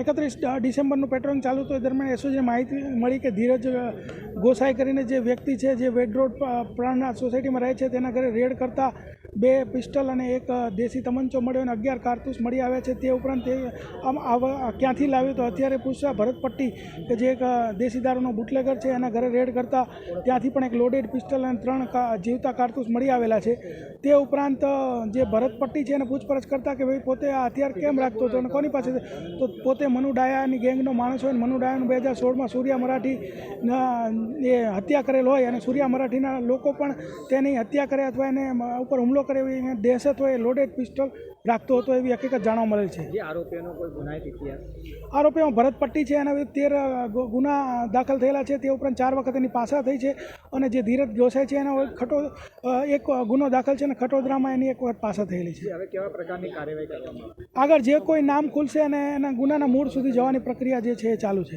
એકત્રીસ ડિસેમ્બરનું પેટ્રોલિંગ ચાલુ હતું, એ દરમિયાન એસઓજીને માહિતી મળી કે ધીરજ ગોસાઈ કરીને જે વ્યક્તિ છે, જે વેડ રોડ પ્રાણના સોસાયટીમાં રહે છે, તેના ઘરે રેડ કરતા બે પિસ્ટલ અને એક દેશી તમંચો મળ્યો અને અગિયાર કારતૂસ મળી આવ્યા છે તે ઉપરાંત તે આમ ક્યાંથી લાવ્યો તો અત્યારે પૂછતા ભરત પટ્ટી, કે જે એક દેશી દારૂનો બુટલેગર છે એના ઘરે રેડ કરતા ત્યાંથી પણ એક લોડેડ પિસ્ટલ અને ત્રણ જીવતા કારતૂસ મળી આવેલા છે. તે ઉપરાંત જે ભરત પટ્ટી છે એને પૂછપરછ કરતા કે ભાઈ પોતે આ હથિયાર કેમ રાખતો હતો અને કોની પાસે તો પોતે મનુ ડાયાની ગેંગનો માણસ હોય અને મનુ ડાયાનું બે હજાર સોળમાં સૂર્યા મરાઠીના એ હત્યા કરેલ હોય અને સૂર્યા મરાઠીના લોકો પણ તેની હત્યા કરે અથવા એને ઉપર હુમલો કરે એવી એને દહેશત હોય લોડેડ પિસ્ટલ રાખતો હતો એવી હકીકત જાણવા મળેલ છે. જે આરોપીઓનો કોઈ ગુનાહિત ઇતિહાસ? આરોપીઓમાં ભરત પટ્ટી છે એના વિરુદ્ધ તેર ગુના દાખલ થયેલા છે. તે ઉપરાંત ચાર વખત એની પાસા થઈ છે અને જે ધીરજ જોશાય છે એનો ખટો એક ગુનો દાખલ છે અને ખટોદરામાં એની એક વખત પાસા થયેલી છે. હવે કેવા પ્રકારની કાર્યવાહી કરવામાં આગળ જે કોઈ નામ ખુલશે અને એના ગુનાના મૂળ સુધી જવાની પ્રક્રિયા જે છે એ ચાલુ છે.